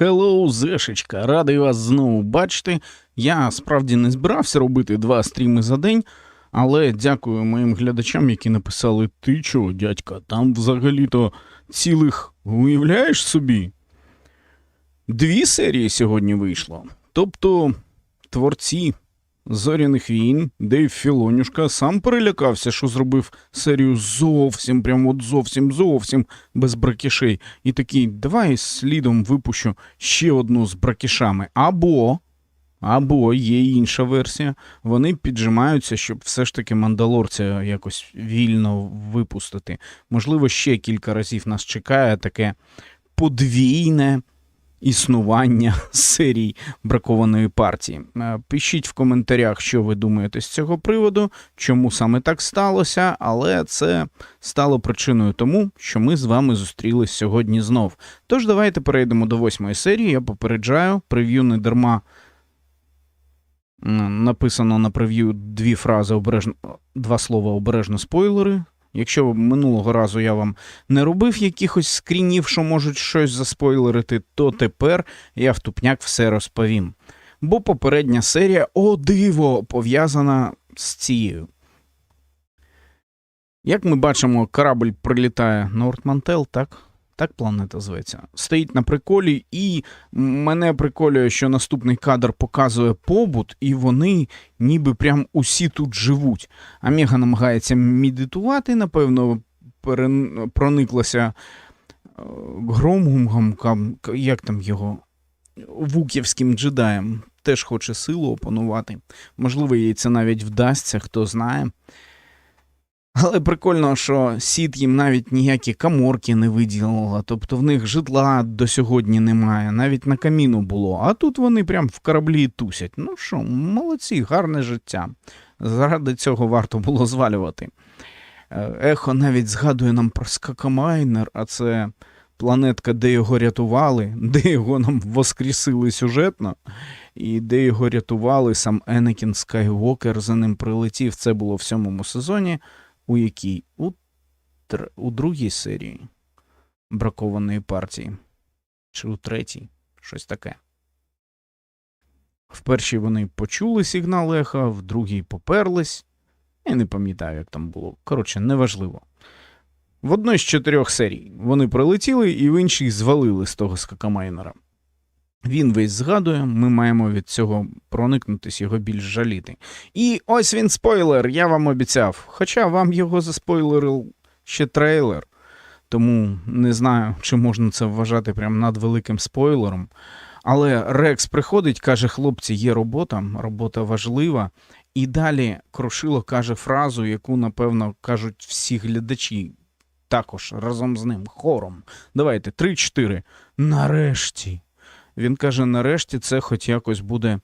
Hello, Зешечка, радий вас знову бачити. Я справді не збирався робити два стріми за день, але дякую моїм глядачам, які написали: Ти чого, дядька, там взагалі-то цілих уявляєш собі? Дві серії сьогодні вийшло. Тобто, творці зоряних війн, Дейв Філонюшка сам перелякався, що зробив серію зовсім, прям от зовсім зовсім без бракішей. І такий, давай слідом випущу ще одну з бракішами. Або. Або є інша версія. Вони піджимаються, щоб все ж таки мандалорця якось вільно випустити. Можливо, ще кілька разів нас чекає таке подвійне існування серій бракованої партії. Е, Пишіть в коментарях, що ви думаєте з цього приводу, чому саме так сталося, але це стало причиною тому, що ми з вами зустрілись сьогодні знов. Тож давайте перейдемо до восьмої серії. Я попереджаю, прев'ю не дарма. Написано на прев'ю дві фрази обережно, два слова обережно спойлери. Якщо минулого разу я вам не робив якихось скрінів, що можуть щось заспойлерити, то тепер я в тупняк все розповім. Бо попередня серія, о диво, пов'язана з цією. Як ми бачимо, корабль прилітає на Ортмантел, так? Так планета зветься. Стоїть на приколі, і мене приколює, що наступний кадр показує побут, і вони ніби прям усі тут живуть. Омега намагається медитувати, напевно, перен... прониклася е, громгумгом, як там його, вуківським джедаєм. Теж хоче силу опанувати. Можливо, їй це навіть вдасться, хто знає. Але прикольно, що Сід їм навіть ніякі каморки не виділила, тобто в них житла до сьогодні немає, навіть на каміну було. А тут вони прям в кораблі тусять. Ну що, молодці, гарне життя. Заради цього варто було звалювати. Е, Ехо навіть згадує нам про Скакамайнер, а це планетка, де його рятували, де його нам воскресили сюжетно, і де його рятували сам Енекін Скайуокер за ним прилетів. Це було в сьомому сезоні. У якій? У, тр... у другій серії бракованої партії. Чи у третій? Щось таке. В першій вони почули сигнал еха, в другій поперлись. Я не пам'ятаю, як там було. Коротше, неважливо. В одній з чотирьох серій вони прилетіли і в іншій звалили з того скакамайнера. Він весь згадує, ми маємо від цього проникнутись, його більш жаліти. І ось він спойлер, я вам обіцяв. Хоча вам його заспойлерив ще трейлер. Тому не знаю, чи можна це вважати прям надвеликим спойлером. Але Рекс приходить, каже: хлопці, є робота, робота важлива. І далі Крушило каже фразу, яку, напевно, кажуть всі глядачі. Також разом з ним, хором. Давайте, три-чотири. Нарешті. Він каже: нарешті це хоч якось буде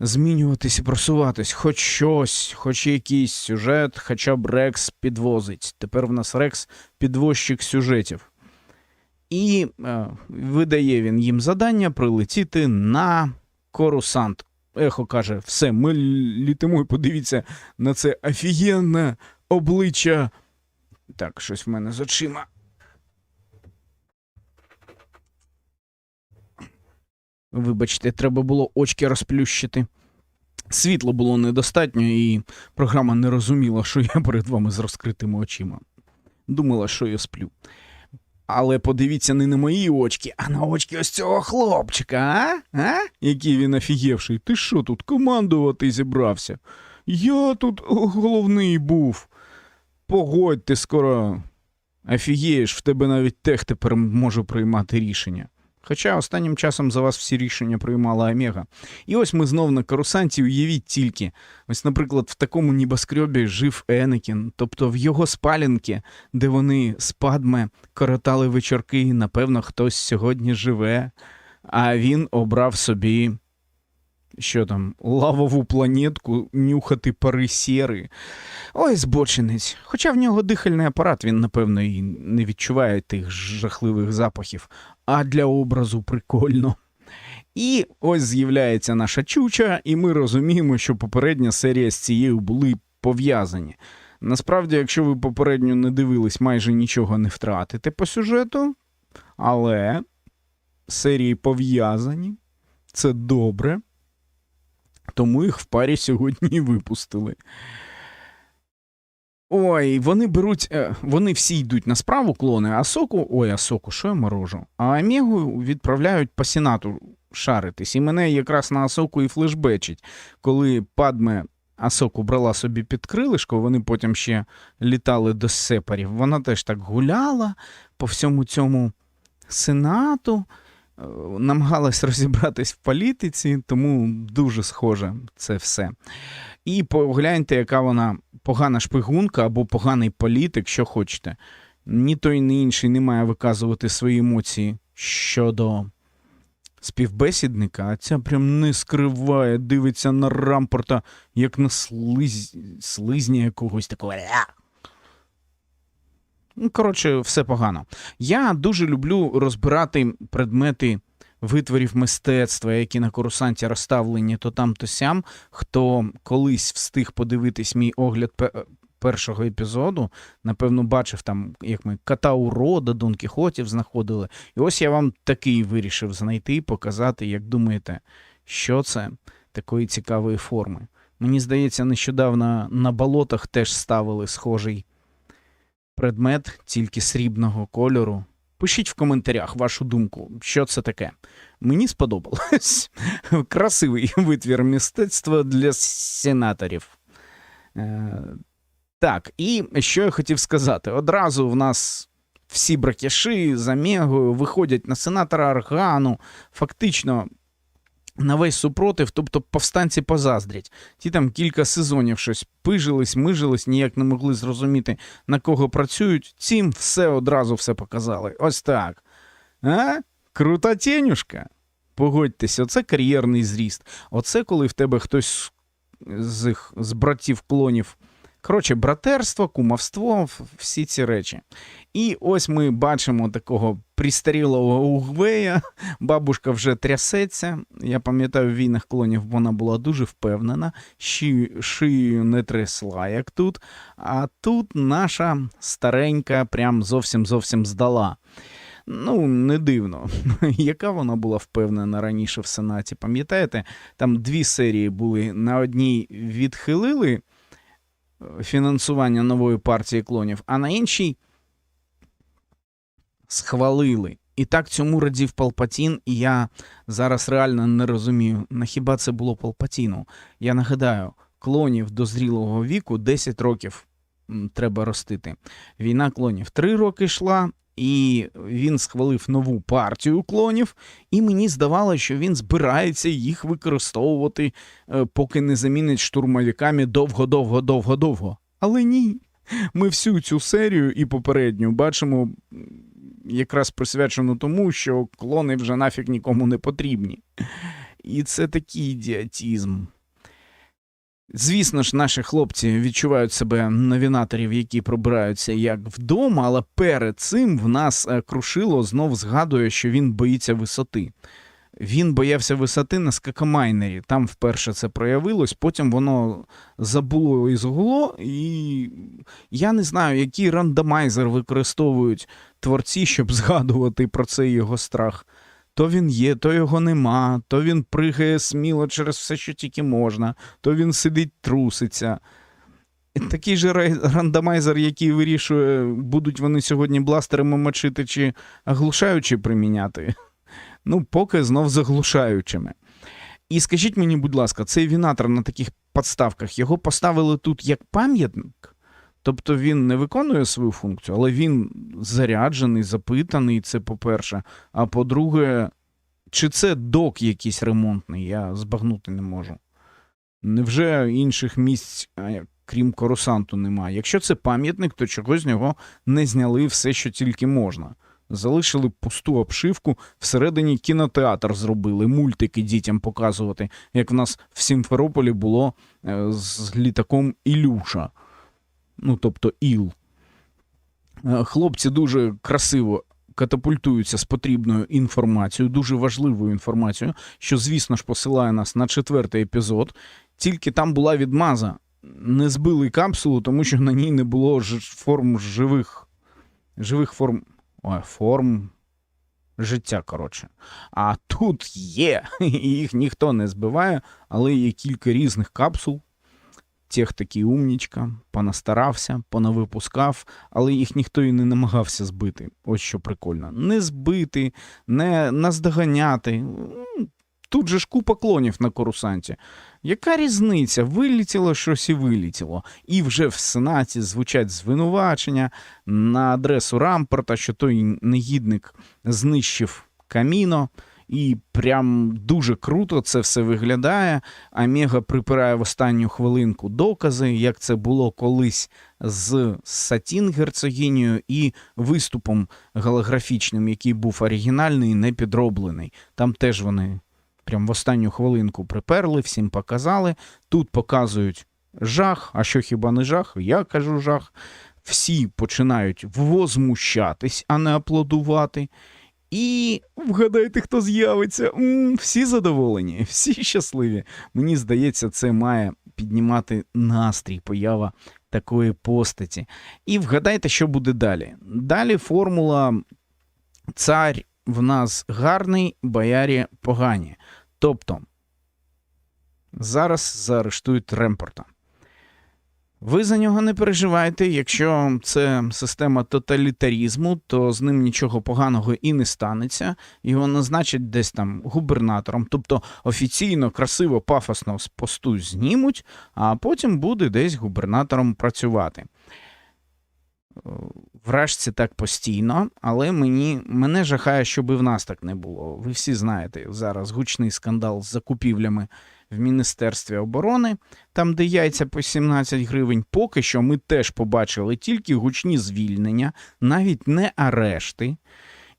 змінюватись і просуватись, хоч щось, хоч якийсь сюжет, хоча б Рекс підвозить. Тепер в нас Рекс підвозчик сюжетів. І е, видає він їм завдання прилетіти на Корусант. Ехо каже: все, ми літимо і подивіться на це офігенне обличчя. Так, щось в мене з очима. Вибачте, треба було очки розплющити. Світла було недостатньо, і програма не розуміла, що я перед вами з розкритими очима. Думала, що я сплю. Але подивіться не на мої очки, а на очки ось цього хлопчика, а? а? Який він офігевший. Ти що тут командувати зібрався? Я тут головний був. Погодь, ти скоро офігієш, в тебе навіть тех тепер може приймати рішення. Хоча останнім часом за вас всі рішення приймала Омега. І ось ми знов на карусанті, уявіть тільки. Ось, наприклад, в такому нібоскребі жив Енекін, тобто в його спалінки, де вони з Падме коротали вечірки, напевно, хтось сьогодні живе, а він обрав собі. Що там, лавову планетку, нюхати пари сєри. Ой, збочинець. Хоча в нього дихальний апарат, він, напевно, і не відчуває тих жахливих запахів, а для образу прикольно. І ось з'являється наша чуча, і ми розуміємо, що попередня серія з цією були пов'язані. Насправді, якщо ви попередньо не дивились, майже нічого не втратите по сюжету, але серії пов'язані. Це добре. Тому їх в парі сьогодні і випустили. Ой, вони беруть, е, вони всі йдуть на справу клони, а соку, ой, а соку, що я морожу? А Омегу відправляють по сенату шаритись. І мене якраз на Асоку і флешбечить, коли Падме Асоку брала собі під крилишко, вони потім ще літали до сепарів. Вона теж так гуляла по всьому цьому сенату, намагалась розібратись в політиці, тому дуже схоже це все. І погляньте, яка вона погана шпигунка або поганий політик, що хочете. Ні той, ні інший не має виказувати свої емоції щодо співбесідника, а ця прям не скриває, дивиться на рампорта, як на слиз... слизня якогось такого. Ну, коротше, все погано. Я дуже люблю розбирати предмети витворів мистецтва, які на курсанті розставлені то там, то сям. Хто колись встиг подивитись мій огляд першого епізоду, напевно, бачив там, як ми кота урода, Дон Кіхотів знаходили. І ось я вам такий вирішив знайти, показати, як думаєте, що це такої цікавої форми. Мені здається, нещодавно на болотах теж ставили схожий предмет, тільки срібного кольору. Пишіть в коментарях вашу думку, що це таке. Мені сподобалось. Красивий витвір мистецтва для сенаторів. Е, так, і що я хотів сказати? Одразу в нас всі бракіши за Мегою виходять на сенатора Аргану, фактично на весь супротив, тобто повстанці позаздрять. Ті там кілька сезонів щось пижились, мижились, ніяк не могли зрозуміти, на кого працюють. Цим все одразу все показали. Ось так. А? Крута тінюшка. Погодьтеся, оце кар'єрний зріст. Оце коли в тебе хтось з, з братів клонів. Коротше, братерство, кумовство, всі ці речі. І ось ми бачимо такого пристарілого Угвея. Бабушка вже трясеться. Я пам'ятаю, в війнах клонів вона була дуже впевнена, шию, шиєю не трясла, як тут. А тут наша старенька прям зовсім зовсім здала. Ну, не дивно. Яка вона була впевнена раніше в Сенаті? Пам'ятаєте, там дві серії були. На одній відхилили фінансування нової партії клонів, а на іншій схвалили. І так цьому радів Палпатін, і я зараз реально не розумію, на хіба це було Палпатіну. Я нагадаю, клонів до зрілого віку 10 років треба ростити. Війна клонів 3 роки йшла, і він схвалив нову партію клонів, і мені здавалося, що він збирається їх використовувати, е, поки не замінить штурмовиками довго-довго-довго-довго. Але ні. Ми всю цю серію і попередню бачимо якраз присвячену тому, що клони вже нафіг нікому не потрібні. І це такий ідіотізм. Звісно ж, наші хлопці відчувають себе навінаторів, які пробираються як вдома, але перед цим в нас е, крушило знов згадує, що він боїться висоти. Він боявся висоти на скакамайнері. Там вперше це проявилось, потім воно забуло і згуло, і я не знаю, який рандомайзер використовують творці, щоб згадувати про цей його страх. То він є, то його нема, то він пригає сміло через все, що тільки можна, то він сидить, труситься. Такий же рандомайзер, який вирішує, будуть вони сьогодні бластерами мочити чи оглушаючи приміняти. Ну, поки знов заглушаючими. І скажіть мені, будь ласка, цей вінатор на таких подставках його поставили тут як пам'ятник? Тобто він не виконує свою функцію, але він заряджений, запитаний, це по-перше. А по-друге, чи це док якийсь ремонтний, я збагнути не можу. Невже інших місць, крім корусанту, немає? Якщо це пам'ятник, то чогось з нього не зняли все, що тільки можна. Залишили пусту обшивку, всередині кінотеатр зробили, мультики дітям показувати, як в нас в Сімферополі було е, з літаком Ілюша. Ну, тобто Іл. Е, Хлопці дуже красиво катапультуються з потрібною інформацією, дуже важливою інформацією, що, звісно ж, посилає нас на четвертий епізод. Тільки там була відмаза. Не збили капсулу, тому що на ній не було ж- форм живих, живих форм. Ой, форм. життя, коротше. А тут є, і їх ніхто не збиває, але є кілька різних капсул. Тех такий умнічка, понастарався, понавипускав, але їх ніхто і не намагався збити. Ось що прикольно. Не збити, не наздоганяти. Тут же ж купа клонів на корусанті. Яка різниця? Вилітіло щось і вилітіло. І вже в Сенаті звучать звинувачення на адресу Рампорта, що той негідник знищив каміно. І прям дуже круто це все виглядає. Омега припирає в останню хвилинку докази, як це було колись з Сатін герцогінею і виступом голографічним, який був оригінальний, не підроблений. Там теж вони прям в останню хвилинку приперли, всім показали. Тут показують жах. А що хіба не жах? Я кажу жах. Всі починають возмущатись, а не аплодувати. І вгадайте, хто з'явиться. Всі задоволені, всі щасливі. Мені здається, це має піднімати настрій, поява такої постаті. І вгадайте, що буде далі. Далі формула цар в нас гарний, боярі погані. Тобто, зараз заарештують Ремпорта. Ви за нього не переживайте. Якщо це система тоталітарізму, то з ним нічого поганого і не станеться. Його назначать десь там губернатором. Тобто офіційно, красиво, пафосно з посту знімуть, а потім буде десь губернатором працювати. Вражці так постійно, але мені, мене жахає, щоб і в нас так не було. Ви всі знаєте, зараз гучний скандал з закупівлями в Міністерстві оборони, там, де яйця по 17 гривень, поки що ми теж побачили тільки гучні звільнення, навіть не арешти.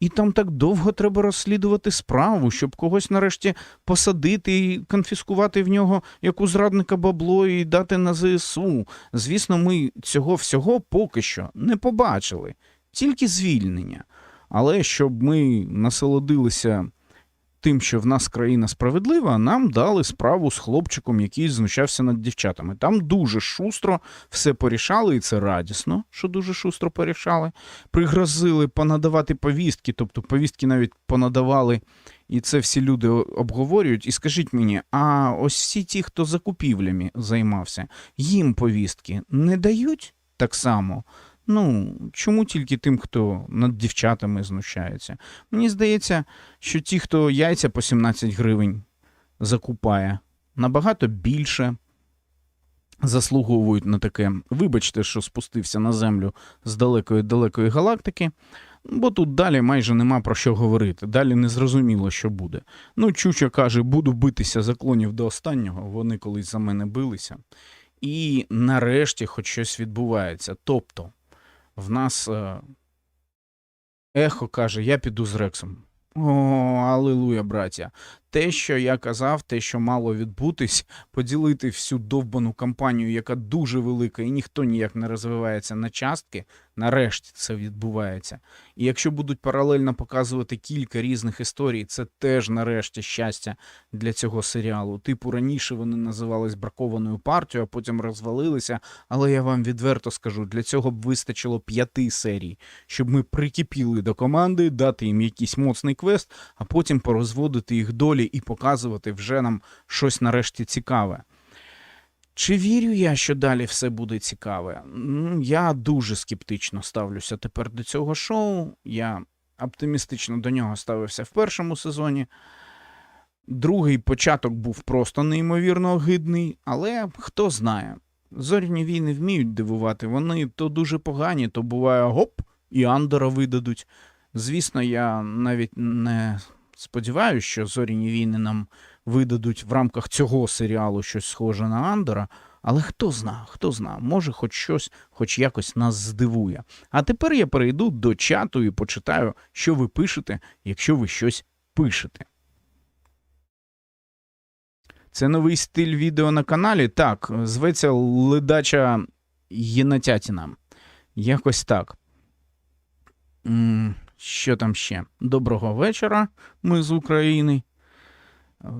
І там так довго треба розслідувати справу, щоб когось нарешті посадити і конфіскувати в нього як у зрадника бабло і дати на ЗСУ. Звісно, ми цього всього поки що не побачили, тільки звільнення. Але щоб ми насолодилися тим, що в нас країна справедлива, нам дали справу з хлопчиком, який знущався над дівчатами. Там дуже шустро все порішали, і це радісно, що дуже шустро порішали. Пригрозили понадавати повістки, тобто повістки навіть понадавали, і це всі люди обговорюють. І скажіть мені, а ось всі ті, хто закупівлями займався, їм повістки не дають так само? Ну, чому тільки тим, хто над дівчатами знущається? Мені здається, що ті, хто яйця по 17 гривень закупає, набагато більше заслуговують на таке. Вибачте, що спустився на землю з далекої далекої галактики, бо тут далі майже нема про що говорити. Далі не зрозуміло, що буде. Ну, Чуча каже, буду битися за клонів до останнього. Вони колись за мене билися. І нарешті хоч щось відбувається. Тобто, в нас е, ехо каже: я піду з Рексом. О, алилуя, браття. Те, що я казав, те, що мало відбутись, поділити всю довбану кампанію, яка дуже велика, і ніхто ніяк не розвивається на частки, нарешті це відбувається. І якщо будуть паралельно показувати кілька різних історій, це теж нарешті щастя для цього серіалу. Типу, раніше вони називались бракованою партією, а потім розвалилися. Але я вам відверто скажу, для цього б вистачило п'яти серій, щоб ми прикипіли до команди, дати їм якийсь моцний квест, а потім порозводити їх долі і показувати вже нам щось нарешті цікаве. Чи вірю я, що далі все буде цікаве? Я дуже скептично ставлюся тепер до цього шоу. Я оптимістично до нього ставився в першому сезоні. Другий початок був просто неймовірно огидний, але хто знає. Зоряні війни вміють дивувати. Вони то дуже погані, то буває гоп, і Андора видадуть. Звісно, я навіть не сподіваюся, що зоряні війни нам видадуть в рамках цього серіалу щось схоже на Андора. Але хто зна, хто зна, може, хоч щось, хоч якось нас здивує. А тепер я перейду до чату і почитаю, що ви пишете, якщо ви щось пишете. Це новий стиль відео на каналі. Так, зветься ледача Єнатятіна. Якось так. Що там ще? Доброго вечора, ми з України.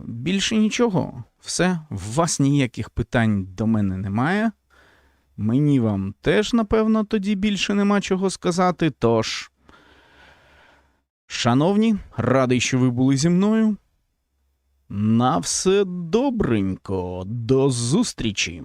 Більше нічого. Все, в вас ніяких питань до мене немає. Мені вам теж, напевно, тоді більше нема чого сказати. Тож, Шановні, радий, що ви були зі мною. На все добренько, до зустрічі.